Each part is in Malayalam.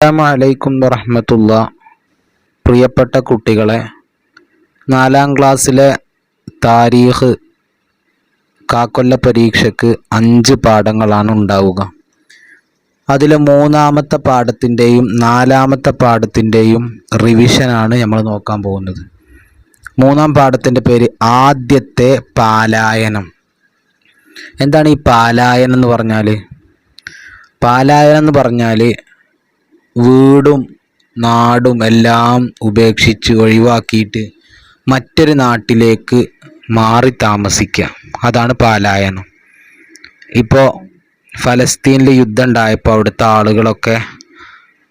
അസ്സാം വലൈക്കും വറഹമത്തുള്ള പ്രിയപ്പെട്ട കുട്ടികളെ നാലാം ക്ലാസ്സിലെ താരീഖ് കാക്കൊല്ല പരീക്ഷയ്ക്ക് അഞ്ച് പാഠങ്ങളാണ് ഉണ്ടാവുക. അതിൽ മൂന്നാമത്തെ പാഠത്തിന്റെയും നാലാമത്തെ പാഠത്തിന്റെയും റിവിഷനാണ് നമ്മൾ നോക്കാൻ പോകുന്നത്. മൂന്നാം പാഠത്തിന്റെ പേര് ആദ്യത്തെ പാലായനം. എന്താണ് ഈ പാലായനം എന്ന് പറഞ്ഞാൽ പാലായനം എന്ന് പറഞ്ഞാൽ വീടും നാടും എല്ലാം ഉപേക്ഷിച്ച് ഒഴിവാക്കിയിട്ട് മറ്റൊരു നാട്ടിലേക്ക് മാറി താമസിക്കുക അതാണ് പാലായനം. ഇപ്പോൾ ഫലസ്തീനിൽ യുദ്ധം ഉണ്ടായപ്പോൾ അവിടുത്തെ ആളുകളൊക്കെ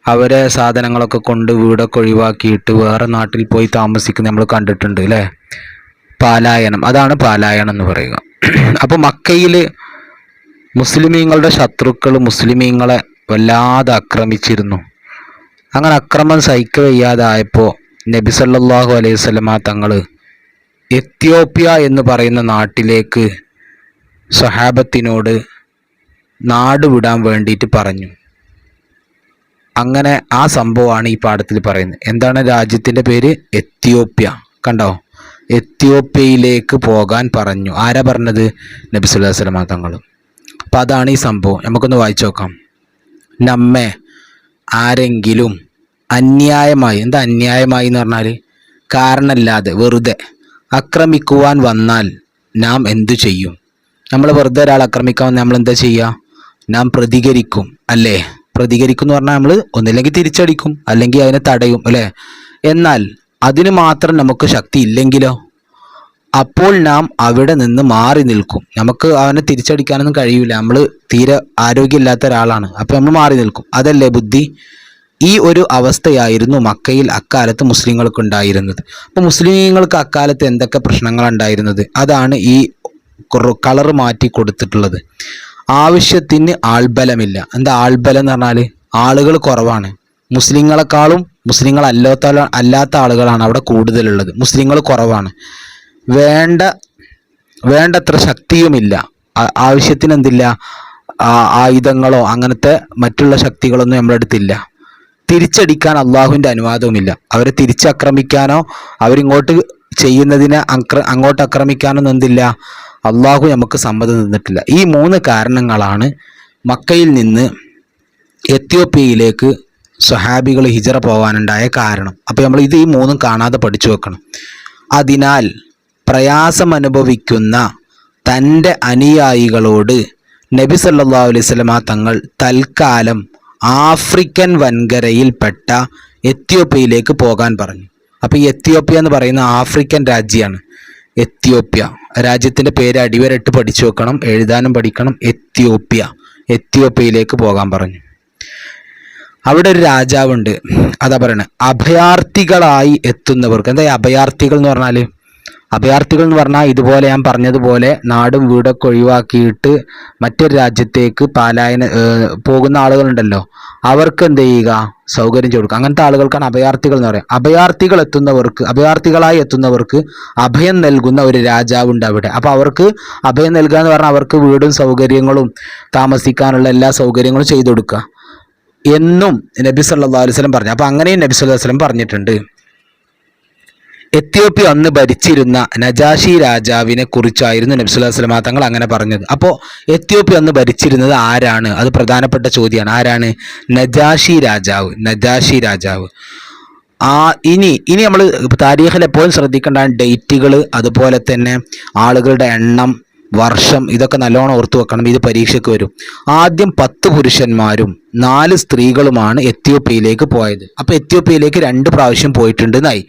അവരെ സാധനങ്ങളൊക്കെ കൊണ്ട് വീടൊക്കെ ഒഴിവാക്കിയിട്ട് വേറെ നാട്ടിൽ പോയി താമസിക്കുന്ന നമ്മൾ കണ്ടിട്ടുണ്ട് അല്ലേ പാലായനം. അതാണ് പാലായനം എന്ന് പറയുക. അപ്പോൾ മക്കയിൽ മുസ്ലിമീങ്ങളുടെ ശത്രുക്കൾ മുസ്ലിമീങ്ങളെ വല്ലാതെ ആക്രമിച്ചിരുന്നു. അങ്ങനെ അക്രമം സഹിക്ക വയ്യാതായപ്പോൾ നബി സല്ലാഹു അലൈഹി സ്വലമ തങ്ങൾ എത്യോപ്യ എന്ന് പറയുന്ന നാട്ടിലേക്ക് സഹാബത്തിനോട് നാട് വിടാൻ വേണ്ടിയിട്ട് പറഞ്ഞു. അങ്ങനെ ആ സംഭവമാണ് ഈ പാഠത്തിൽ പറയുന്നത്. എന്താണ് രാജ്യത്തിന്റെ പേര്? എത്യോപ്യ. കണ്ടോ? എത്യോപ്യയിലേക്ക് പോകാൻ പറഞ്ഞു. ആരാ പറഞ്ഞത്? നബി സല്ലല്ലാഹു അലൈഹി തങ്ങൾ അപ്പം അതാണ് ഈ സംഭവം. നമുക്കൊന്ന് വായിച്ചു നോക്കാം. നമ്മെ ആരെങ്കിലും അന്യായമായി. എന്താ അന്യായമായി എന്ന് പറഞ്ഞാൽ കാരണമില്ലാതെ വെറുതെ. ആക്രമിക്കുവാൻ വന്നാൽ നാം എന്തു ചെയ്യും? നമ്മൾ വെറുതെ ഒരാൾ ആക്രമിക്കാൻ നമ്മൾ എന്താ ചെയ്യുക നാം പ്രതികരിക്കും അല്ലേ? പ്രതികരിക്കും എന്ന് പറഞ്ഞാൽ നമ്മൾ ഒന്നില്ലെങ്കിൽ തിരിച്ചടിക്കും അല്ലെങ്കിൽ അതിനെ തടയും അല്ലേ? എന്നാൽ അതിന് മാത്രം നമുക്ക് ശക്തി ഇല്ലെങ്കിലോ? അപ്പോൾ നാം അവിടെ നിന്ന് മാറി നിൽക്കും. നമുക്ക് അവനെ തിരിച്ചടിക്കാനൊന്നും കഴിയില്ല നമ്മൾ തീരെ ആരോഗ്യമില്ലാത്ത ഒരാളാണ്. അപ്പോൾ നമ്മൾ മാറി നിൽക്കും. അതല്ലേ ബുദ്ധി? ഈ ഒരു അവസ്ഥയായിരുന്നു മക്കയിൽ അക്കാലത്ത് മുസ്ലിങ്ങൾക്ക് ഉണ്ടായിരുന്നത് അപ്പോൾ മുസ്ലിങ്ങൾക്ക് അക്കാലത്ത് എന്തൊക്കെ പ്രശ്നങ്ങൾ ഉണ്ടായിരുന്നത് അതാണ് ഈ കളർ മാറ്റി കൊടുത്തിട്ടുള്ളത്. ആവശ്യത്തിന് ആൾബലമില്ല. എന്താ ആൾബലം എന്ന് പറഞ്ഞാൽ ആളുകൾ കുറവാണ്. മുസ്ലിങ്ങളെക്കാളും മുസ്ലിങ്ങൾ അല്ലാത്ത അല്ലാത്ത ആളുകളാണ് അവിടെ കൂടുതലുള്ളത്. മുസ്ലിങ്ങൾ കുറവാണ്. വേണ്ട വേണ്ടത്ര ശക്തിയുമില്ല. ആവശ്യത്തിന് എന്തില്ല ആയുധങ്ങളോ അങ്ങനത്തെ മറ്റുള്ള ശക്തികളൊന്നും നമ്മുടെ അടുത്തില്ല. തിരിച്ചടിക്കാൻ അള്ളാഹുവിന്റെ അനുവാദവുമില്ല. അവരെ തിരിച്ചാക്രമിക്കാനോ അവരിങ്ങോട്ട് ചെയ്യുന്നതിനെ അക്ര അങ്ങോട്ട് ആക്രമിക്കാനോ എന്തില്ല അള്ളാഹു നമുക്ക് സമ്മതം തന്നിട്ടില്ല. ഈ മൂന്ന് കാരണങ്ങളാണ് മക്കയിൽ നിന്ന് എത്യോപ്യയിലേക്ക് സ്വഹാബികൾ ഹിജറ പോകാനുണ്ടായ കാരണം. അപ്പോൾ നമ്മൾ ഇത് ഈ മൂന്നും കാണാതെ പഠിച്ചു വെക്കണം. അതിനാൽ പ്രയാസം അനുഭവിക്കുന്ന തന്റെ അനുയായികളോട് നബി സല്ലാ അലൈഹി വസല്ലമ തങ്ങൾ തൽക്കാലം ആഫ്രിക്കൻ വൻകരയിൽപ്പെട്ട എത്യോപ്യയിലേക്ക് പോകാൻ പറഞ്ഞു. അപ്പോൾ ഈ എത്യോപ്യ എന്ന് പറയുന്ന ആഫ്രിക്കൻ രാജ്യമാണ് എത്യോപ്യ. രാജ്യത്തിന്റെ പേര് അടിവരട്ട് പഠിച്ചു വെക്കണം എഴുതാനും പഠിക്കണം. എത്യോപ്യ എത്യോപ്യയിലേക്ക് പോകാൻ പറഞ്ഞു. അവിടെ ഒരു രാജാവുണ്ട്. അതാ പറയണേ അഭയാർത്ഥികളായി എത്തുന്നവർക്ക് എന്താ അഭയാർത്ഥികൾ എന്ന് പറഞ്ഞാൽ അഭയാർത്ഥികൾ എന്ന് പറഞ്ഞാൽ ഇതുപോലെ ഞാൻ പറഞ്ഞതുപോലെ നാടും വീടൊക്കെ ഒഴിവാക്കിയിട്ട് മറ്റൊരു രാജ്യത്തേക്ക് പാലായന പോകുന്ന ആളുകളുണ്ടല്ലോ. അവർക്ക് എന്ത് ചെയ്യുക? സൗകര്യം കൊടുക്കുക അങ്ങനത്തെ ആളുകൾക്കാണ് അഭയാർത്ഥികൾ എന്ന് പറയുക. അഭയാർത്ഥികൾ എത്തുന്നവർക്ക് അഭയാർത്ഥികളായി എത്തുന്നവർക്ക് അഭയം നൽകുന്ന ഒരു രാജാവുണ്ട് അവിടെ. അപ്പോൾ അവർക്ക് അഭയം നൽകുക എന്ന് പറഞ്ഞാൽ അവർക്ക് വീടും സൗകര്യങ്ങളും താമസിക്കാനുള്ള എല്ലാ സൗകര്യങ്ങളും ചെയ്തു കൊടുക്കുക. എന്നും നബി സല്ലല്ലാഹു അലൈഹി വസല്ലം പറഞ്ഞു. അപ്പോൾ അങ്ങനെയും നബി അലൈഹി വസല്ലം പറഞ്ഞിട്ടുണ്ട്. എത്യോപ്യ അന്ന് ഭരിച്ചിരുന്ന നജാഷി രാജാവിനെ കുറിച്ചായിരുന്നു നബി സല്ലല്ലാഹു തങ്ങൾ അങ്ങനെ പറഞ്ഞത്. അപ്പോൾ എത്യോപ്യ അന്ന് ഭരിച്ചിരുന്നത് ആരാണ്? അത് പ്രധാനപ്പെട്ട ചോദ്യമാണ്. ആരാണ്? നജാഷി രാജാവ്. നജാഷി രാജാവ്. ആ ഇനി ഇനി നമ്മൾ താരീഖിൽ എപ്പോഴും ശ്രദ്ധിക്കേണ്ട ഡേറ്റുകൾ അതുപോലെ തന്നെ ആളുകളുടെ എണ്ണം വർഷം ഇതൊക്കെ നല്ലോണം ഓർത്തു വെക്കണം. ഇത് പരീക്ഷയ്ക്ക് വരും. ആദ്യം പത്ത് പുരുഷന്മാരും നാല് സ്ത്രീകളുമാണ് എത്യോപ്യയിലേക്ക് പോയത്. അപ്പോൾ എത്യോപ്യയിലേക്ക് രണ്ട് പ്രാവശ്യം പോയിട്ടുണ്ട് എന്നായി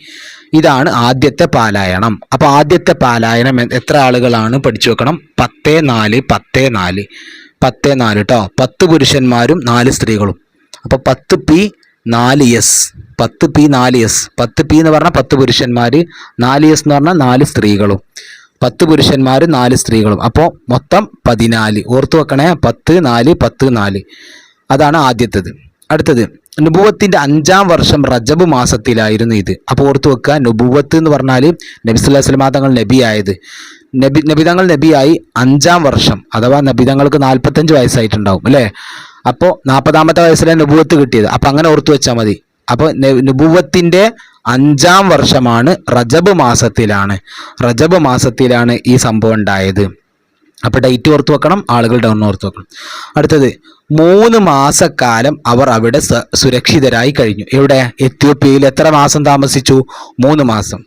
ഇതാണ് ആദ്യത്തെ പാലായണം. അപ്പോൾ ആദ്യത്തെ പാലായനം എത്ര ആളുകളാണ് പഠിച്ചു വെക്കണം? പത്തേ നാല് പത്തേ നാല്. പത്തേ നാല് കേട്ടോ പത്ത് പുരുഷന്മാരും നാല് സ്ത്രീകളും. അപ്പോൾ പത്ത് പി നാല് എസ്. പത്ത് പി നാല് എസ്. പത്ത് പി എന്ന് പറഞ്ഞാൽ പത്ത് പുരുഷന്മാർ നാല് എസ് എന്ന് പറഞ്ഞാൽ നാല് സ്ത്രീകളും. പത്ത് പുരുഷന്മാർ നാല് സ്ത്രീകളും. അപ്പോൾ മൊത്തം പതിനാല്. ഓർത്തു വെക്കണേ പത്ത് നാല് പത്ത് നാല്. അതാണ് ആദ്യത്തേത്. അടുത്തത് നുബുവത്തിന്റെ അഞ്ചാം വർഷം റജബ് മാസത്തിലായിരുന്നു ഇത്. അപ്പോൾ ഓർത്തു വെക്കുക നുബുവത്ത് എന്ന് പറഞ്ഞാൽ നബി സല്ലല്ലാഹു അലൈഹി തങ്ങൾ നബിയായത്. നബി നബിതങ്ങൾ നബിയായി അഞ്ചാം വർഷം അഥവാ നബിതങ്ങൾക്ക് നാൽപ്പത്തഞ്ച് വയസ്സായിട്ടുണ്ടാവും അല്ലേ? അപ്പോൾ നാൽപ്പതാമത്തെ വയസ്സിലാണ് നുബുവത്ത് കിട്ടിയത്. അപ്പോൾ അങ്ങനെ ഓർത്തു വെച്ചാൽ മതി. അപ്പോൾ നുബുവത്തിന്റെ അഞ്ചാം വർഷമാണ് റജബ് മാസത്തിലാണ്. റജബ് മാസത്തിലാണ് ഈ സംഭവം ഉണ്ടായത്. അപ്പോൾ ഡേറ്റ് ഓർത്ത് വെക്കണം ആളുകൾ ഡൗൺ ഓർത്ത് വെക്കണം. അടുത്തത് മൂന്ന് മാസക്കാലം അവർ അവിടെ സുരക്ഷിതരായി കഴിഞ്ഞു. എവിടെ? എത്യോപ്യയിൽ. എത്ര മാസം താമസിച്ചു? മൂന്ന് മാസം.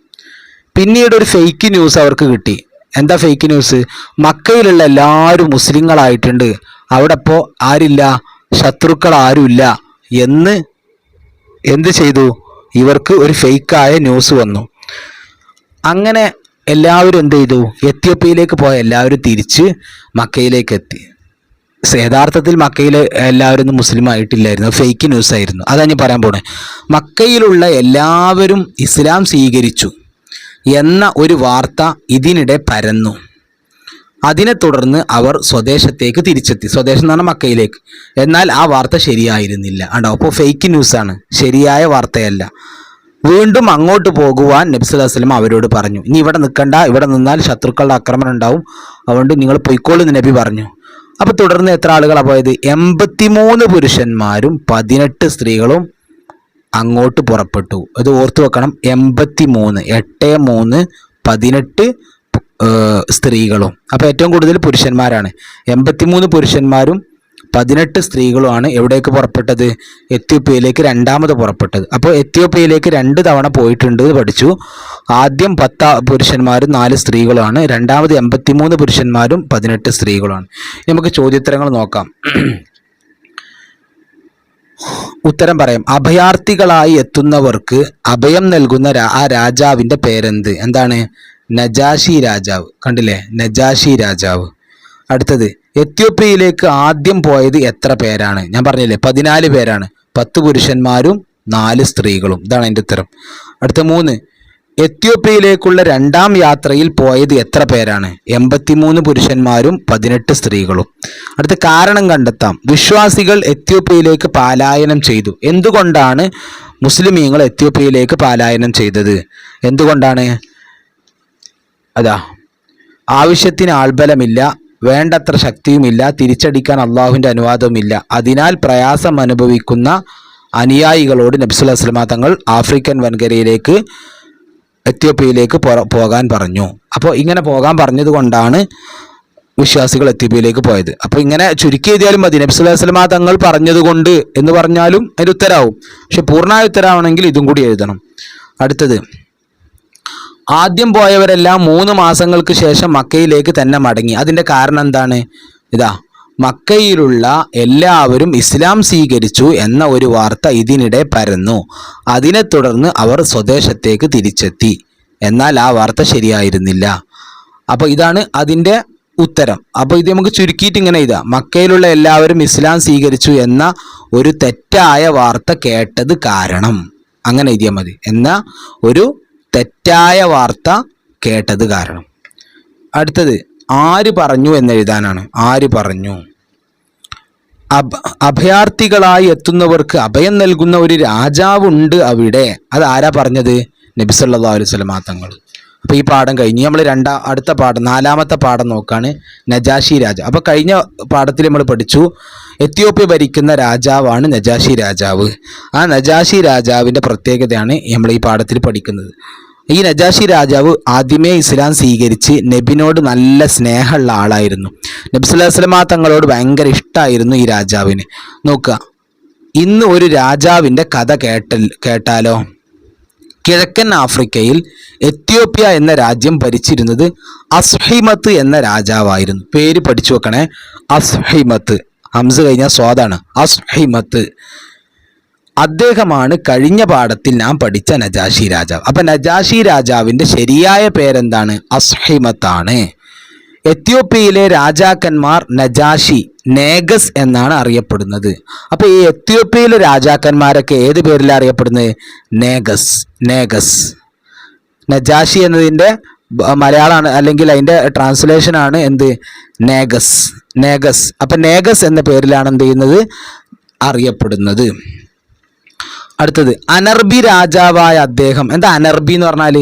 പിന്നീട് ഒരു ഫേക്ക് ന്യൂസ് അവർക്ക് കിട്ടി. എന്താ ഫേക്ക് ന്യൂസ് മക്കയിലുള്ള എല്ലാവരും മുസ്ലിങ്ങളായിട്ടുണ്ട്. അവിടെ ഇപ്പോൾ ആരില്ല? ശത്രുക്കൾ ആരുമില്ല. എന്ന് എന്ത് ചെയ്തു? ഇവർക്ക് ഒരു ഫേക്കായ ന്യൂസ് വന്നു. അങ്ങനെ എല്ലാവരും എന്ത് ചെയ്തു? എത്യോപ്യയിലേക്ക് പോയ എല്ലാവരും തിരിച്ച് മക്കയിലേക്ക് എത്തി. യഥാർത്ഥത്തിൽ മക്കയിൽ എല്ലാവരും മുസ്ലിം ആയിട്ടില്ലായിരുന്നു. ഫേക്ക് ന്യൂസ് ആയിരുന്നു. അതാ ഞാൻ പറയാൻ പോണേ. മക്കയിലുള്ള എല്ലാവരും ഇസ്ലാം സ്വീകരിച്ചു എന്ന ഒരു വാർത്ത ഇതിനിടെ പരന്നു. അതിനെ തുടർന്ന് അവർ സ്വദേശത്തേക്ക് തിരിച്ചെത്തി. സ്വദേശം എന്ന് പറഞ്ഞാൽ മക്കയിലേക്ക്. എന്നാൽ ആ വാർത്ത ശരിയായിരുന്നില്ല. ഉണ്ടോ അപ്പോൾ ഫേക്ക് ന്യൂസാണ് ശരിയായ വാർത്തയല്ല. വീണ്ടും അങ്ങോട്ട് പോകുവാൻ നബ്സുല്ലാ വസ്ലം അവരോട് പറഞ്ഞു. ഇനി ഇവിടെ നിൽക്കണ്ട ഇവിടെ നിന്നാൽ ശത്രുക്കളുടെ ആക്രമണം ഉണ്ടാവും. അതുകൊണ്ട് നിങ്ങൾ പൊയ്ക്കോളൂ എന്ന് നബി പറഞ്ഞു. അപ്പോൾ തുടർന്ന് എത്ര ആളുകളാണ് പോയത്? എൺപത്തിമൂന്ന് പുരുഷന്മാരും പതിനെട്ട് സ്ത്രീകളും അങ്ങോട്ട് പുറപ്പെട്ടു. അത് ഓർത്തു വെക്കണം. എൺപത്തി മൂന്ന് എട്ട് മൂന്ന് പതിനെട്ട് സ്ത്രീകളും. അപ്പോൾ ഏറ്റവും കൂടുതൽ പുരുഷന്മാരാണ്. എൺപത്തിമൂന്ന് പുരുഷന്മാരും പതിനെട്ട് സ്ത്രീകളുമാണ് എവിടേക്ക് പുറപ്പെട്ടത്? എത്യോപ്യയിലേക്ക് രണ്ടാമത് പുറപ്പെട്ടത്. അപ്പോൾ എത്യോപ്യയിലേക്ക് രണ്ട് തവണ പോയിട്ടുണ്ട് എന്ന് പഠിച്ചു. ആദ്യം പത്ത് പുരുഷന്മാരും നാല് സ്ത്രീകളുമാണ്. രണ്ടാമത് എൺപത്തിമൂന്ന് പുരുഷന്മാരും പതിനെട്ട് സ്ത്രീകളുമാണ്. നമുക്ക് ചോദ്യോത്തരങ്ങൾ നോക്കാം. ഉത്തരം പറയാം. അഭയാർത്ഥികളായി എത്തുന്നവർക്ക് അഭയം നൽകുന്ന ആ രാജാവിന്റെ പേരെന്ത്? എന്താണ്? നജാഷി രാജാവ്. കണ്ടില്ലേ? നജാഷി രാജാവ്. അടുത്തത്. എത്യോപ്യയിലേക്ക് ആദ്യം പോയത് എത്ര പേരാണ്? ഞാൻ പറഞ്ഞില്ലേ പതിനാല് പേരാണ്. പത്ത് പുരുഷന്മാരും നാല് സ്ത്രീകളും. ഇതാണ് എന്റെ ഉത്തരം. അടുത്ത മൂന്ന്. എത്യോപ്യയിലേക്കുള്ള രണ്ടാം യാത്രയിൽ പോയത് എത്ര പേരാണ്? എൺപത്തിമൂന്ന് പുരുഷന്മാരും പതിനെട്ട് സ്ത്രീകളും. അടുത്ത കാരണം കണ്ടെത്താം. വിശ്വാസികൾ എത്യോപ്യയിലേക്ക് പാലായനം ചെയ്തു. എന്തുകൊണ്ടാണ് മുസ്ലിമീങ്ങൾ എത്യോപ്യയിലേക്ക് പാലായനം ചെയ്തത്? എന്തുകൊണ്ടാണ്? അതാ ആവശ്യത്തിന് ആൾബലമില്ല വേണ്ടത്ര ശക്തിയുമില്ല തിരിച്ചടിക്കാൻ അള്ളാഹുവിന്റെ അനുവാദവുമില്ല. അതിനാൽ പ്രയാസം അനുഭവിക്കുന്ന അനുയായികളോട് നബ്സുല്ലാ സ്വലമ തങ്ങൾ ആഫ്രിക്കൻ വൻകരയിലേക്ക് എത്യോപ്യയിലേക്ക് പോകാൻ പറഞ്ഞു. അപ്പോൾ ഇങ്ങനെ പോകാൻ പറഞ്ഞത് കൊണ്ടാണ് വിശ്വാസികൾ എത്യോപ്യയിലേക്ക് പോയത്. അപ്പോൾ ഇങ്ങനെ ചുരുക്കി എഴുതിയാലും മതി. നബി സ്വല്ലല്ലാഹു അലൈഹി വസല്ലമ തങ്ങൾ പറഞ്ഞതുകൊണ്ട് എന്ന് പറഞ്ഞാലും അതിന് ഉത്തരാവും പക്ഷെ പൂർണമായ ഉത്തരവാണെങ്കിൽ ഇതും കൂടി എഴുതണം. അടുത്തത് ആദ്യം പോയവരെല്ലാം മൂന്ന് മാസങ്ങൾക്ക് ശേഷം മക്കയിലേക്ക് തന്നെ മടങ്ങി. അതിന്റെ കാരണം എന്താണ്? ഇതാ മക്കയിലുള്ള എല്ലാവരും ഇസ്ലാം സ്വീകരിച്ചു എന്ന ഒരു വാർത്ത ഇതിനിടെ പരന്നു. അതിനെ തുടർന്ന് അവർ സ്വദേശത്തേക്ക് തിരിച്ചെത്തി. എന്നാൽ ആ വാർത്ത ശരിയായിരുന്നില്ല. അപ്പോൾ ഇതാണ് അതിന്റെ ഉത്തരം. അപ്പോൾ ഇത് നമുക്ക് ചുരുക്കിയിട്ട് ഇങ്ങനെ ഇതാ മക്കയിലുള്ള എല്ലാവരും ഇസ്ലാം സ്വീകരിച്ചു എന്ന ഒരു തെറ്റായ വാർത്ത കേട്ടത് കാരണം. അങ്ങനെ എഴുതിയാൽ മതി. എന്ന ഒരു തെറ്റായ വാർത്ത കേട്ടത് കാരണം. അടുത്തത് ആര് പറഞ്ഞു എന്നെഴുതാനാണ്. ആര് പറഞ്ഞു? അഭ അഭയാർത്ഥികളായി എത്തുന്നവർക്ക് അഭയം നൽകുന്ന ഒരു രാജാവുണ്ട് അവിടെ. അത് ആരാ പറഞ്ഞത്? നബി സല്ലല്ലാഹു അലൈഹി തങ്ങൾ. അപ്പോൾ ഈ പാഠം കഴിഞ്ഞ് നമ്മൾ രണ്ടാ അടുത്ത പാഠം നാലാമത്തെ പാഠം നോക്കാണ് നജാഷി രാജ. അപ്പോൾ കഴിഞ്ഞ പാഠത്തിൽ നമ്മൾ പഠിച്ചു എത്യോപ്യ ഭരിക്കുന്ന രാജാവാണ് നജാഷി രാജാവ്. ആ നജാഷി രാജാവിന്റെ പ്രത്യേകതയാണ് നമ്മൾ ഈ പാഠത്തിൽ പഠിക്കുന്നത്. ഈ നജാഷി രാജാവ് ആദ്യമേ ഇസ്ലാം സ്വീകരിച്ച് നബിനോട് നല്ല സ്നേഹമുള്ള ആളായിരുന്നു. നബി സ്വല്ലല്ലാഹു തങ്ങളോട് ഭയങ്കര ഇഷ്ടമായിരുന്നു ഈ രാജാവിന്. നോക്കുക ഇന്ന് ഒരു രാജാവിന്റെ കഥ കേട്ടൽ കേട്ടാലോ? കിഴക്കൻ ആഫ്രിക്കയിൽ എത്യോപ്യ എന്ന രാജ്യം ഭരിച്ചിരുന്നത് അസ്ഹിമത്ത് എന്ന രാജാവായിരുന്നു. പേര് പഠിച്ചു വെക്കണേ. അസ്ഹിമത്ത്. ഹംസ് കഴിഞ്ഞാൽ സ്വാദാണ്. അസ്ഹിമത്ത്. അദ്ദേഹമാണ് കഴിഞ്ഞ പാഠത്തിൽ നാം പഠിച്ച നജാഷി രാജാവ്. അപ്പൊ നജാഷി രാജാവിന്റെ ശരിയായ പേരെന്താണ്? അസ്ഹിമത്താണ്. എത്യോപ്യയിലെ രാജാക്കന്മാർ നജാഷി നേഗസ് എന്നാണ് അറിയപ്പെടുന്നത്. അപ്പൊ ഈ എത്യോപ്യയിലെ രാജാക്കന്മാരൊക്കെ ഏത് പേരിലാണ് അറിയപ്പെടുന്നത്? Negus Negus. നജാഷി എന്നതിന്റെ മലയാളമാണ് അല്ലെങ്കിൽ അതിന്റെ ട്രാൻസ്ലേഷൻ ആണ് എന്ത്? Negus Negus. അപ്പം നേഗസ് എന്ന പേരിലാണ് എന്ത് ചെയ്യുന്നത്? അറിയപ്പെടുന്നത്. അടുത്തത് അനർബി രാജാവായ അദ്ദേഹം. എന്താ അനർബി എന്ന് പറഞ്ഞാൽ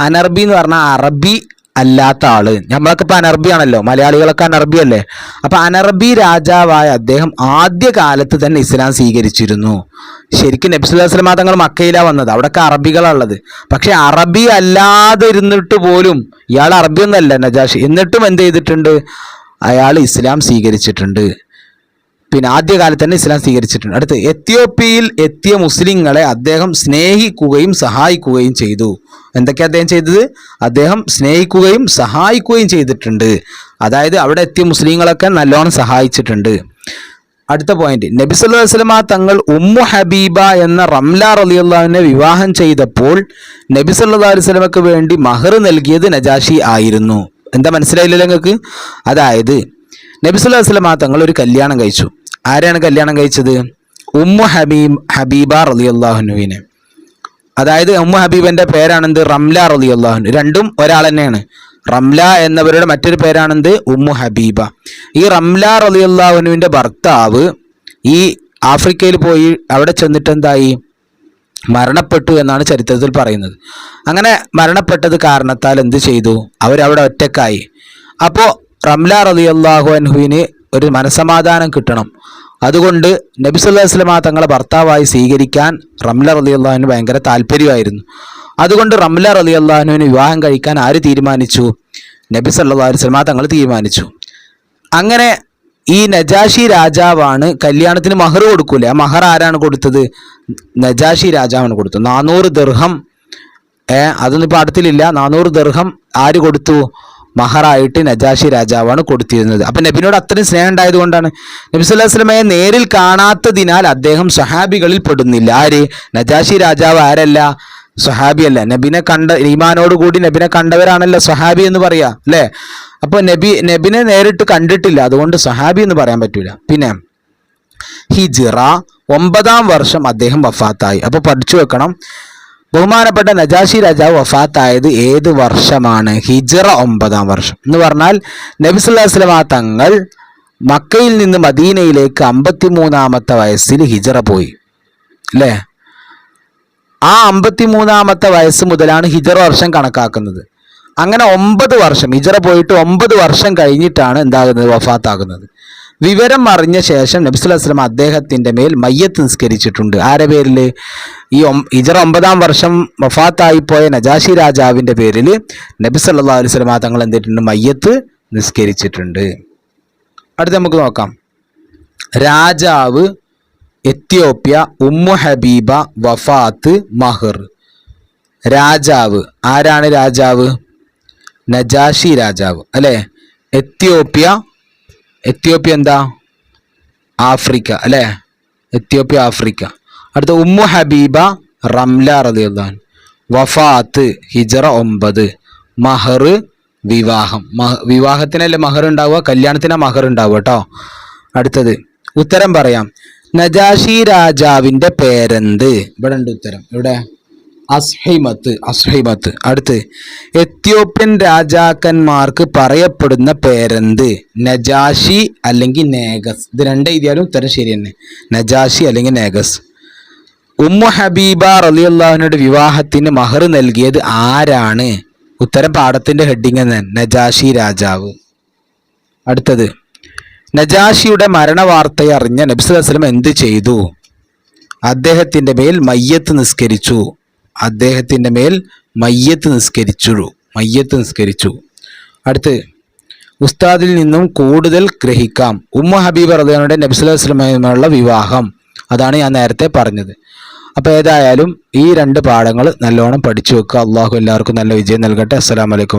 അനർബി എന്ന് പറഞ്ഞാൽ അറബി അല്ലാത്ത ആൾ. നമ്മളൊക്കെ ഇപ്പൊ അനർബിയാണല്ലോ മലയാളികളൊക്കെ അനർബി അല്ലേ? അപ്പൊ അനർബി രാജാവായ അദ്ദേഹം ആദ്യ കാലത്ത് തന്നെ ഇസ്ലാം സ്വീകരിച്ചിരുന്നു. ശരിക്കും നബ്സുല്ലാസ്ലമാ തങ്ങൾ മക്കയിലാ വന്നത്. അവിടെയൊക്കെ അറബികളുള്ളത് പക്ഷെ അറബി അല്ലാതെ ഇരുന്നിട്ട് പോലും ഇയാൾ അറബിയൊന്നല്ല നജാഷ്. എന്നിട്ടും എന്ത് ചെയ്തിട്ടുണ്ട്? അയാൾ ഇസ്ലാം സ്വീകരിച്ചിട്ടുണ്ട്. പിന്നെ ആദ്യകാലത്ത് തന്നെ ഇസ്ലാം സ്വീകരിച്ചിട്ടുണ്ട്. അടുത്ത് എത്യോപ്യയിൽ എത്തിയ മുസ്ലിങ്ങളെ അദ്ദേഹം സ്നേഹിക്കുകയും സഹായിക്കുകയും ചെയ്തു. എന്തൊക്കെ അദ്ദേഹം ചെയ്തത്? അദ്ദേഹം സ്നേഹിക്കുകയും സഹായിക്കുകയും ചെയ്തിട്ടുണ്ട്. അതായത് അവിടെ എത്തിയ മുസ്ലിങ്ങളൊക്കെ നല്ലോണം സഹായിച്ചിട്ടുണ്ട്. അടുത്ത പോയിന്റ് നബി സല്ലു അലൈഹി തങ്ങൾ ഉമ്മു ഹബീബ എന്ന റംല റളിയല്ലാഹുവിനെ വിവാഹം ചെയ്തപ്പോൾ നബി സല്ലു അലൈഹി വസല്ലമക്ക് വേണ്ടി മഹർ നൽകിയത് നജാഷി ആയിരുന്നു. എന്താ മനസ്സിലായില്ലല്ലോ നിങ്ങൾക്ക്? അതായത് നബി സല്ലു അലൈഹി തങ്ങൾ ഒരു കല്യാണം കഴിച്ചു. ആരെയാണ് കല്യാണം കഴിച്ചത്? ഉമ്മു ഹബീബ് ഹബീബ റലി അള്ളാഹുനുവിനെ അതായത് ഉമ്മു ഹബീബന്റെ പേരാണെന്ത്? റംല റലി അള്ളാഹുനു രണ്ടും ഒരാൾ തന്നെയാണ്. റംല എന്നവരുടെ മറ്റൊരു പേരാണെന്ത്? ഉമ്മു ഹബീബ. ഈ റംല റലി അള്ളാഹുനുവിന്റെ ഭർത്താവ് ഈ ആഫ്രിക്കയിൽ പോയി അവിടെ ചെന്നിട്ട് എന്തായി? മരണപ്പെട്ടു എന്നാണ് ചരിത്രത്തിൽ പറയുന്നത്. അങ്ങനെ മരണപ്പെട്ടത് കാരണത്താൽ എന്ത് ചെയ്തു? അവരവിടെ ഒറ്റക്കായി അപ്പോൾ റംല റളിയല്ലാഹു അൻഹുവിന് ഒരു മനസമാധാനം കിട്ടണം. അതുകൊണ്ട് നബി സല്ലല്ലാഹു അലൈഹി തങ്ങളെ ഭർത്താവായി സ്വീകരിക്കാൻ റംല റളിയല്ലാഹുവിന് ഭയങ്കര താല്പര്യമായിരുന്നു. അതുകൊണ്ട് റംല റളിയല്ലാഹുവിന് വിവാഹം കഴിക്കാൻ ആര് തീരുമാനിച്ചു? നബി സല്ലല്ലാഹു അലൈഹി തങ്ങൾ തീരുമാനിച്ചു. അങ്ങനെ ഈ നജാഷി രാജാവാണ് കല്യാണത്തിന് മഹർ കൊടുക്കൂല? ആ മഹർ ആരാണ് കൊടുത്തത്? നജാഷി രാജാവാണ് കൊടുത്തത്. നാനൂറ് ദർഹം ഏഹ് അതൊന്നും ഇപ്പൊ അടുത്തിലില്ല. നാനൂറ് ദർഹം ആര് കൊടുത്തു? മഹറായിട്ട് നജാഷി രാജാവാണ് കൊടുത്തിരുന്നത്. അപ്പൊ നബിനോട് അത്രയും സ്നേഹം ഉണ്ടായത് കൊണ്ടാണ് നബി അലൈഹി നേരിൽ കാണാത്തതിനാൽ അദ്ദേഹം സഹാബികളിൽ പെടുന്നില്ല. ആര്? നജാഷി രാജാവ് ആരല്ല? സഹാബിയല്ല നബിനെ കണ്ട ഈമാനോട് കൂടി നബിനെ കണ്ടവരാണല്ലോ സഹാബി എന്ന് പറയാ അല്ലേ? അപ്പൊ നബി നബിനെ നേരിട്ട് കണ്ടിട്ടില്ല. അതുകൊണ്ട് സഹാബി എന്ന് പറയാൻ പറ്റൂല. പിന്നെ ഹിജിറ ഒമ്പതാം വർഷം അദ്ദേഹം വഫാത്തായി. അപ്പൊ പഠിച്ചു വെക്കണം. ബഹുമാനപ്പെട്ട നജാഷി രാജാവ് വഫാത്തായത് ഏത് വർഷമാണ്? ഹിജറ ഒമ്പതാം വർഷം. എന്ന് പറഞ്ഞാൽ നബി സല്ലല്ലാഹു അലൈഹി തങ്ങൾ മക്കയിൽ നിന്ന് മദീനയിലേക്ക് അമ്പത്തിമൂന്നാമത്തെ വയസ്സിൽ ഹിജറ പോയി. അല്ലേ? ആ അമ്പത്തിമൂന്നാമത്തെ വയസ്സ് മുതലാണ് ഹിജറ വർഷം കണക്കാക്കുന്നത്. അങ്ങനെ ഒമ്പത് വർഷം ഹിജറ പോയിട്ട് ഒമ്പത് വർഷം കഴിഞ്ഞിട്ടാണ് എന്താകുന്നത്? വഫാത്താകുന്നത്. വിവരം അറിഞ്ഞ ശേഷം നബിസ്വല്ലാ അദ്ദേഹത്തിന്റെ മേൽ മയ്യത്ത് നിസ്കരിച്ചിട്ടുണ്ട്. ആരെ പേരിൽ ഈ ഇജറ ഒമ്പതാം വർഷം വഫാത്തായിപ്പോയ നജാഷി രാജാവിന്റെ പേരിൽ നബി സല്ലാ അലൈഹി തങ്ങൾ എന്തിട്ടുണ്ട് മയ്യത്ത് നിസ്കരിച്ചിട്ടുണ്ട്. അടുത്ത് നമുക്ക് നോക്കാം. രാജാവ് എത്യോപ്യ ഉമ്മു ഹബീബ വഫാത്ത് മഹർ. രാജാവ്. ആരാണ് രാജാവ്? നജാഷി രാജാവ്. അല്ലേ? എത്യോപ്യ എത്യോപ്യ എന്താ? ആഫ്രിക്ക അല്ലേ? Ethiopia Africa. അടുത്ത ഉമ്മു ഹബീബ റംല റതിയുദ്ദാൻ. വഫാത്ത് ഹിജറ ഒമ്പത്. മഹർ വിവാഹം. മഹ- വിവാഹത്തിനല്ലേ മഹർ ഉണ്ടാവുക? കല്യാണത്തിനാ മഹർ ഉണ്ടാവുക കേട്ടോ അടുത്തത് ഉത്തരം പറയാം. നജാഷി രാജാവിന്റെ പേരെന്ത്? ഇവിടെ ഉണ്ട് ഉത്തരം. ഇവിടെ അസ്ഹൈമത്ത് അസ്ഹൈമത്ത് അടുത്ത് എത്യോപ്യൻ രാജാക്കന്മാർക്ക് പറയപ്പെടുന്ന പേരെന്ത്? നജാഷി അല്ലെങ്കിൽ നേഗസ്. ഇത് രണ്ട് എഴുതിയാലും ഉത്തരം ശരി തന്നെ. നജാഷി അല്ലെങ്കിൽ നേഗസ്. ഉമ്മു ഹബീബ റളിയല്ലാഹുവിനുടെ വിവാഹത്തിന് മഹർ നൽകിയത് ആരാണ്? ഉത്തരം പാഠത്തിന്റെ ഹെഡിങ് തന്നെ. നജാഷി രാജാവ്. അടുത്തത് നജാഷിയുടെ മരണവാർത്തയെ അറിഞ്ഞ നബ്സുലം എന്ത് ചെയ്തു? അദ്ദേഹത്തിന്റെ മേൽ മയ്യത്ത് നിസ്കരിച്ചു. അദ്ദേഹത്തിന്റെ മേൽ മയ്യത്ത് നിസ്കരിച്ചു മയ്യത്ത് നിസ്കരിച്ചു. അടുത്ത് ഉസ്താദിൽ നിന്നും കൂടുതൽ ഗ്രഹിക്കാം. ഉമ്മ ഹബീബ് റദിയാനുടെ നബ്സുലമയുള്ള വിവാഹം. അതാണ് ഞാൻ നേരത്തെ പറഞ്ഞത്. അപ്പോൾ ഏതായാലും ഈ രണ്ട് പാഠങ്ങൾ നല്ലോണം പഠിച്ചു വെക്കുക. അള്ളാഹു എല്ലാവർക്കും നല്ല വിജയം നൽകട്ടെ. അസ്സലാമലൈക്കും